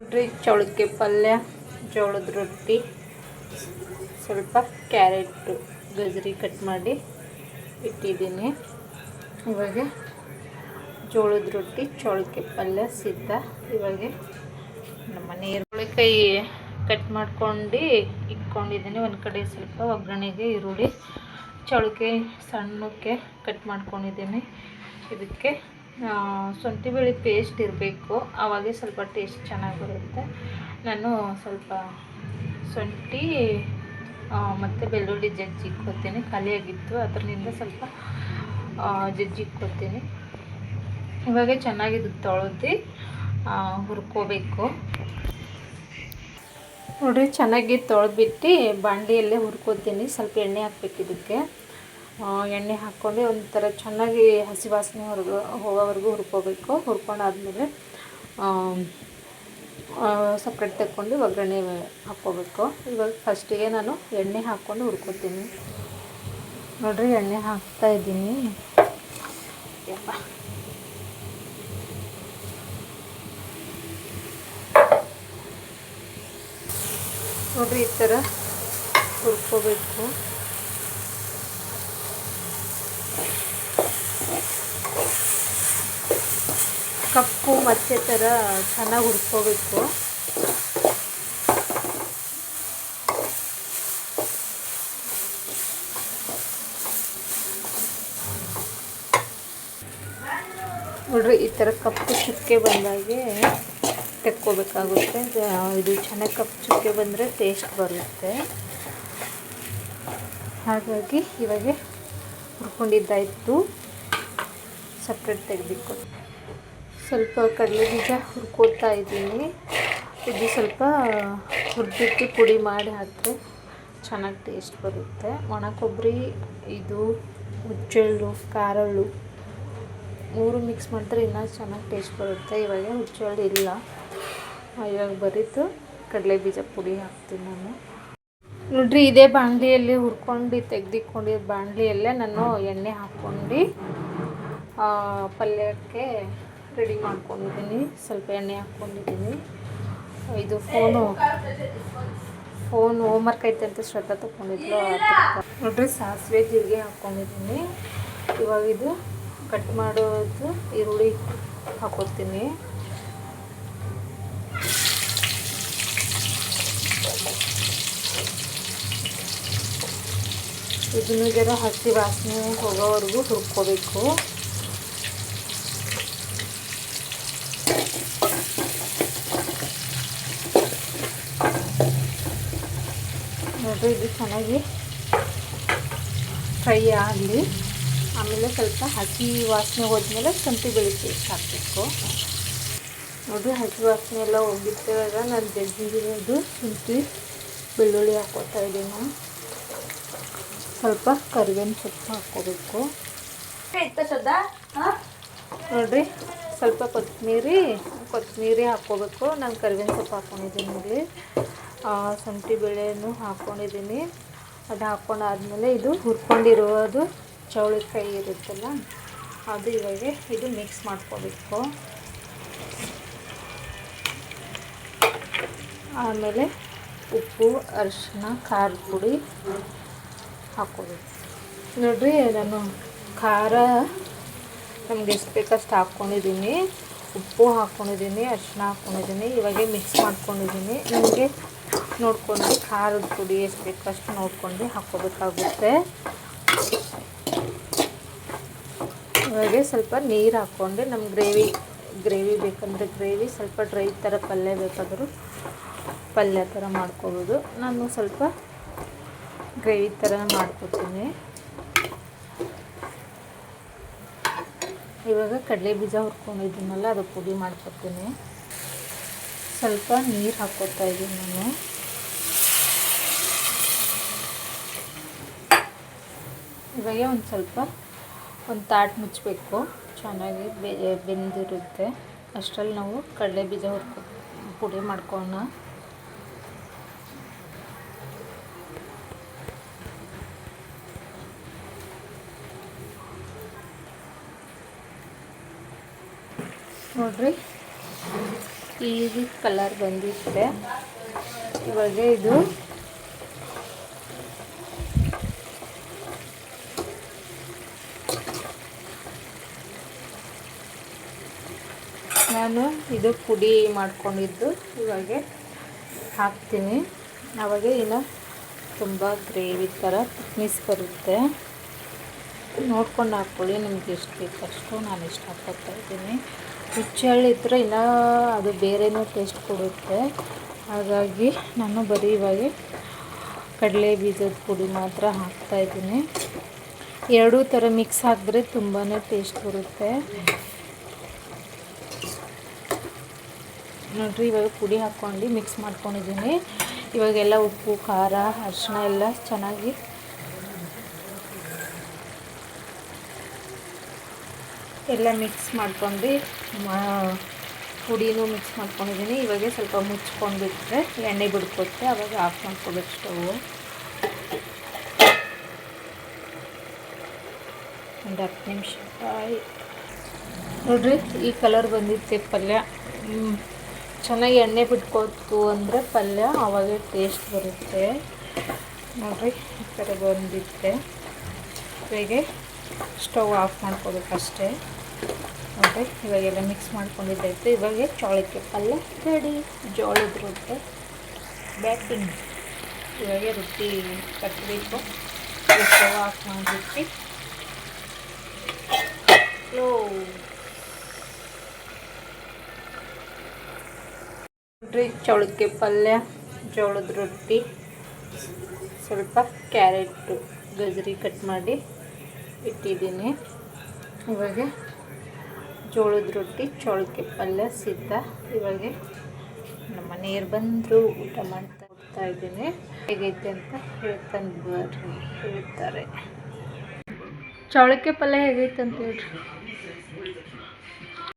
ನೋಡ್ರಿ ಚೌಳಿಕೆ ಪಲ್ಯ, ಜೋಳದ ರೊಟ್ಟಿ, ಸ್ವಲ್ಪ ಕ್ಯಾರೆಟು ಗಜರಿ ಕಟ್ ಮಾಡಿ ಇಟ್ಟಿದ್ದೀನಿ. ಇವಾಗ ಜೋಳದ ರೊಟ್ಟಿ ಚೌಳಿಕೆ ಪಲ್ಯ ಸಿದ್ಧ ಇವಾಗ ನಮ್ಮ ಕೈ ಕಟ್ ಮಾಡ್ಕೊಂಡು ಇಟ್ಕೊಂಡಿದ್ದೀನಿ. ಒಂದು ಕಡೆ ಸ್ವಲ್ಪ ಒಗ್ಗರಣೆಗೆ ಈರುಳ್ಳಿ ಚೌಳಿಕೆ ಸಣ್ಣಕ್ಕೆ ಕಟ್ ಮಾಡ್ಕೊಂಡಿದ್ದೀನಿ. ಇದಕ್ಕೆ ಶುಂಠಿ ಬೆಳ್ಳಿ ಪೇಸ್ಟ್ ಇರಬೇಕು. ಆವಾಗೇ ಸ್ವಲ್ಪ ಟೇಸ್ಟ್ ಚೆನ್ನಾಗಿ ಬರುತ್ತೆ. ನಾನು ಸ್ವಲ್ಪ ಶುಂಠಿ ಮತ್ತು ಬೆಳ್ಳುಳ್ಳಿ ಜಜ್ಜಿ ಇಕ್ಕೋತೀನಿ ಖಾಲಿಯಾಗಿತ್ತು ಅದರಿಂದ ಸ್ವಲ್ಪ ಜಜ್ಜಿ ಇಕ್ಕೋತೀನಿ ಇವಾಗ ಚೆನ್ನಾಗಿದ್ದು ತೊಳೆದು ಹುರ್ಕೋಬೇಕು. ನೋಡ್ರಿ, ಚೆನ್ನಾಗಿ ತೊಳೆದ್ಬಿಟ್ಟು ಬಾಂಡಿಯಲ್ಲೇ ಹುರ್ಕೋತೀನಿ ಸ್ವಲ್ಪ ಎಣ್ಣೆ ಹಾಕ್ಬೇಕು ಇದಕ್ಕೆ. ಎಣ್ಣೆ ಹಾಕ್ಕೊಂಡು ಒಂಥರ ಚೆನ್ನಾಗಿ ಹಸಿ ವಾಸನೆ ಹೊರಗೆ, ಹೋಗೋವರೆಗೂ ಹುರ್ಕೋಬೇಕು. ಹುರ್ಕೊಂಡಾದ್ಮೇಲೆ ಸಪ್ರೇಟ್ ತಕ್ಕೊಂಡು ಒಗ್ಗರಣೆ ಹಾಕ್ಕೋಬೇಕು. ಇವಾಗ ಫಸ್ಟಿಗೆ ನಾನು ಎಣ್ಣೆ ಹಾಕ್ಕೊಂಡು ಹುರ್ಕೋತೀನಿ. ನೋಡ್ರಿ, ಎಣ್ಣೆ ಹಾಕ್ತಾ ಇದ್ದೀನಿ. ನೋಡ್ರಿ, ಈ ಥರ ಹುರ್ಕೋಬೇಕು. ಕಪ್ಪು ಮಚ್ಚೆ ಥರ ಚೆನ್ನಾಗಿ ಹುರ್ಕೋಬೇಕು. ನೋಡ್ರಿ, ಈ ಥರ ಕಪ್ಪು ಚುಕ್ಕೆ ಬಂದಾಗೆ ತೆಕ್ಕೋಬೇಕಾಗುತ್ತೆ. ಇದು- ಚೆನ್ನಾಗಿ ಕಪ್ಪು ಚುಕ್ಕೆ ಬಂದರೆ ಟೇಸ್ಟ್ ಬರುತ್ತೆ. ಹಾಗಾಗಿ ಇವಾಗ ಹುರ್ಕೊಂಡಿದ್ದಾಯಿತು. ಸಪ್ರೇಟ್ ತೆಗೆದಿಕ್ಕು ಸ್ವಲ್ಪ ಕಡಲೆ ಬೀಜ ಹುರ್ಕೋತಾ ಇದ್ದೀನಿ. ಇದು ಸ್ವಲ್ಪ ಹುರಿದಿಟ್ಟು ಪುಡಿ ಮಾಡಿ ಹಾಕಿದ್ರೆ ಚೆನ್ನಾಗಿ ಟೇಸ್ಟ್ ಬರುತ್ತೆ. ಒಣ ಕೊಬ್ಬರಿ ಇದು ಹುಚ್ಚೆಳ್ಳು ಕಾರಳ್ಳು ಮೂರು ಮಿಕ್ಸ್ ಮಾಡಿದ್ರೆ ಇನ್ನೂ ಚೆನ್ನಾಗಿ ಟೇಸ್ಟ್ ಬರುತ್ತೆ. ಇವಾಗ ಹುಚ್ಚೆಳ್ಳು ಇಲ್ಲ. ಇವಾಗ ಬರೀತು ಕಡಲೆ ಬೀಜ ಪುಡಿ ಹಾಕ್ತೀನಿ ನಾನು. ನೋಡ್ರಿ, ಇದೇ ಬಾಣಲಿಯಲ್ಲಿ ಹುರ್ಕೊಂಡು ತೆಗ್ದಿಕೊಂಡಿರೋ ಬಾಣಲಿಯಲ್ಲೇ ನಾನು ಎಣ್ಣೆ ಹಾಕ್ಕೊಂಡು ಪಲ್ಯಕ್ಕೆ ರೆಡಿ ಮಾಡ್ಕೊಂಡಿದ್ದೀನಿ. ಸ್ವಲ್ಪ ಎಣ್ಣೆ ಹಾಕ್ಕೊಂಡಿದ್ದೀನಿ. ಇದು ಫೋನು. ಫೋನ್ ಹೋಮ್ವರ್ಕ್ ಐತೆ ಅಂತ ಶ್ರದ್ಧಾ ತಗೊಂಡಿದ್ಲು. ನೋಡ್ರಿ, ಸಾಸಿವೆ ಜೀರಿಗೆ ಹಾಕ್ಕೊಂಡಿದ್ದೀನಿ. ಇವಾಗ ಇದು ಕಟ್ ಮಾಡೋದು ಈರುಳ್ಳಿ ಹಾಕೋತೀನಿ ಇದನ್ನು ಜರ ಹಸಿ ವಾಸನೆ ಹೋಗೋವರೆಗೂ ಹುರ್ಕೋಬೇಕು. ನೋಡ್ರಿ ಇದು ಚೆನ್ನಾಗಿ ಫ್ರೈ ಆಗಲಿ. ಆಮೇಲೆ ಸ್ವಲ್ಪ ಹಸಿ ವಾಸನೆ ಹೋದ್ಮೇಲೆ ಶುಂಠಿ ಬೆಳ್ಳುಳ್ಳಿ ಪೇಸ್ಟ್ ಹಾಕಬೇಕು. ನೋಡಿರಿ ಹಸಿ ವಾಸನೆ ಎಲ್ಲ ಹೋಗಿದ್ದಾಗ ನಾನು ಜಜ್ಜಿರೋದು ಶುಂಠಿ ಬೆಳ್ಳುಳ್ಳಿ ಹಾಕೋತಾ ಇದ್ದೀನಿ. ಸ್ವಲ್ಪ ಕರಿಬೇವಿನ ಸೊಪ್ಪು ಹಾಕ್ಕೋಬೇಕು. ನೋಡಿರಿ ಸ್ವಲ್ಪ ಕೊತ್ತಂಬರಿ ಕೊತ್ತಂಬರಿ ಹಾಕ್ಕೋಬೇಕು. ನಾನು ಕರಿಬೇವಿನ ಸೊಪ್ಪು ಹಾಕ್ಕೊಂಡಿದ್ದೀನಿ ಆ, ಶುಂಠಿ ಬೆಳೆಯನ್ನು ಹಾಕ್ಕೊಂಡಿದ್ದೀನಿ ಅದು ಹಾಕ್ಕೊಂಡಾದ್ಮೇಲೆ ಇದು ಹುರ್ಕೊಂಡಿರೋದು ಚೌಳಿಕಾಯಿ ಇರುತ್ತಲ್ಲ, ಅದು ಇವಾಗ ಇದು ಮಿಕ್ಸ್ ಮಾಡ್ಕೋಬೇಕು. ಆಮೇಲೆ ಉಪ್ಪು ಅರಿಶಿನ ಖಾರದ ಪುಡಿ ಹಾಕ್ಕೋಬೇಕು. ನೋಡಿರಿ, ನಾನು ಖಾರ ನಮ್ಗೆ ಎಷ್ಟು ಬೇಕಷ್ಟು ಹಾಕ್ಕೊಂಡಿದ್ದೀನಿ ಉಪ್ಪು ಹಾಕ್ಕೊಂಡಿದ್ದೀನಿ ಅರಿಶಿನ ಹಾಕ್ಕೊಂಡಿದ್ದೀನಿ ಇವಾಗೆ ಮಿಕ್ಸ್ ಮಾಡ್ಕೊಂಡಿದ್ದೀನಿ. ನಿಮಗೆ ನೋಡ್ಕೊಂಡು ಖಾರದ ಪುಡಿ ಎಷ್ಟು ಬೇಕು ಅಷ್ಟು ನೋಡ್ಕೊಂಡು ಹಾಕ್ಕೋಬೇಕಾಗುತ್ತೆ. ಇವಾಗೆ ಸ್ವಲ್ಪ ನೀರು ಹಾಕ್ಕೊಂಡು ನಮ್ಮ ಗ್ರೇವಿ ಗ್ರೇವಿ ಬೇಕಂದರೆ ಗ್ರೇವಿ, ಸ್ವಲ್ಪ ಡ್ರೈ ಥರ ಪಲ್ಯ ಬೇಕಾದರೂ ಪಲ್ಯ ಥರ ಮಾಡ್ಕೋಬೋದು. ನಾನು ಸ್ವಲ್ಪ ಗ್ರೇವಿ ಥರ ಮಾಡ್ಕೊತೀನಿ ಇವಾಗ ಕಡಲೆ ಬೀಜ ಹುರ್ಕೊಂಡಿದ್ದೀನಲ್ಲ, ಅದು ಪುಡಿ ಮಾಡ್ಕೊತೀನಿ ಸ್ವಲ್ಪ ನೀರು ಹಾಕ್ಕೊತಾ ಇದ್ದೀನಿ ನಾನು. ಇವಾಗ ಒಂದು ಸ್ವಲ್ಪ ಒಂದು ತಾಟ್ ಮುಚ್ಚಬೇಕು ಚೆನ್ನಾಗಿ ಬೆಂದಿರುತ್ತೆ. ಅಷ್ಟರಲ್ಲಿ ನಾವು ಕಡಲೆ ಬೀಜ ಹುರ್ಕೊ, ಪುಡಿ ಮಾಡ್ಕೋಣ ನೋಡ್ರಿ ಈ ಕಲರ್ ಬಂದಿತ್ತೆ ಇವಾಗ ಇದು ನಾನು ಇದು ಪುಡಿ ಮಾಡ್ಕೊಂಡಿದ್ದು. ಇವಾಗ ಹಾಕ್ತೀನಿ. ಆವಾಗ ಇನ್ನು ತುಂಬ ಗ್ರೇವಿ ಥರ ಥಿಕ್ನೆಸ್ ಬರುತ್ತೆ. ನೋಡ್ಕೊಂಡು ಹಾಕ್ಕೊಳ್ಳಿ. ನಿಮ್ಗೆ ಎಷ್ಟು ಬೇಕು ಅಷ್ಟು ನಾನು ಇಷ್ಟ ಇದ್ದೀನಿ. ಹುಚ್ಚಳ್ಳಿದ್ರೆ ಇನ್ನೂ ಅದು ಬೇರೆನೂ ಟೇಸ್ಟ್ ಕೊಡುತ್ತೆ. ಹಾಗಾಗಿ ನಾನು ಬರೀ ಇವಾಗ ಕಡಲೆ ಬೀಜದ ಪುಡಿ ಮಾತ್ರ ಹಾಕ್ತಾಯಿದ್ದೀನಿ ಎರಡೂ ಥರ ಮಿಕ್ಸ್ ಹಾಕಿದ್ರೆ ತುಂಬಾ ಟೇಸ್ಟ್ ಬರುತ್ತೆ. ನೋಡಿರಿ, ಇವಾಗ ಪುಡಿ ಹಾಕ್ಕೊಂಡು ಮಿಕ್ಸ್ ಮಾಡ್ಕೊಂಡಿದ್ದೀನಿ. ಇವಾಗೆಲ್ಲ ಉಪ್ಪು, ಖಾರ ಅರಿಶಿನ ಎಲ್ಲ ಚೆನ್ನಾಗಿ ಎಲ್ಲ ಮಿಕ್ಸ್ ಮಾಡ್ಕೊಂಡು ಪುಡಿನೂ ಮಿಕ್ಸ್ ಮಾಡ್ಕೊಂಡಿದ್ದೀನಿ. ಇವಾಗ ಸ್ವಲ್ಪ ಮುಚ್ಕೊಂಡ್ಬಿಟ್ರೆ ಎಣ್ಣೆ ಬಿಡ್ಕೊಟ್ಟೆ ಅವಾಗ ಆಫ್ ಮಾಡ್ಕೋಬೇಕು ಸ್ಟವ್ ಒಂದು ಹತ್ತು ನಿಮಿಷ ನೋಡ್ರಿ, ಈ ಕಲರ್ ಬಂದಿತ್ತೆ ಪಲ್ಯ. ಚೆನ್ನಾಗಿ ಎಣ್ಣೆ ಬಿಟ್ಕೋತು ಅಂದರೆ ಪಲ್ಯ ಆವಾಗ ಟೇಸ್ಟ್ ಬರುತ್ತೆ. ನೋಡಿರಿ, ಈ ಥರ ಬಂದಿತ್ತೆ. ಹೀಗೆ? ಸ್ಟವ್ ಆಫ್ ಮಾಡ್ಕೋಬೇಕಷ್ಟೇ. ನೋಡಿರಿ, ಇವಾಗೆಲ್ಲ ಮಿಕ್ಸ್ ಮಾಡ್ಕೊಂಡಿದ್ದೈತೆ ಇವಾಗ ಚೋಳಕ್ಕೆ ಪಲ್ಯ ರೆಡಿ ಜೋಳದ ರೊಟ್ಟಿ ಬ್ಯಾಟಿಂಗ್ ಇವಾಗ ರೊಟ್ಟಿ ಕಟ್ಟಬೇಕು ಸ್ಟವ್ ಆಫ್ ಮಾಡಿಬಿಟ್ಟು. ಸ್ಲೋ ನೋಡ್ರಿ ಚೌಳಕ್ಕೆ ಪಲ್ಯ, ಜೋಳದ ರೊಟ್ಟಿ, ಸ್ವಲ್ಪ ಕ್ಯಾರೆಟು ಗಜರಿ ಕಟ್ ಮಾಡಿ ಇಟ್ಟಿದ್ದೀನಿ. ಇವಾಗ ಜೋಳದ ರೊಟ್ಟಿ ಚೌಳಿಕೆ ಪಲ್ಯ, ಸಿದ್ಧ. ಇವಾಗ ನಮ್ಮ ಮನೆಯವ್ರು ಬಂದರು ಊಟ ಮಾಡ್ತಾ ಹೋಗ್ತಾ ಇದ್ದೀನಿ. ಹೇಗೈತೆ ಅಂತ ಹೇಳ್ತಾನೆ ಬರ್ರಿ, ಹೇಳ್ತಾರೆ. ಚೌಳಕ್ಕೆ ಪಲ್ಯ ಹೇಗೈತೆ ಅಂತ ಹೇಳ್ರಿ.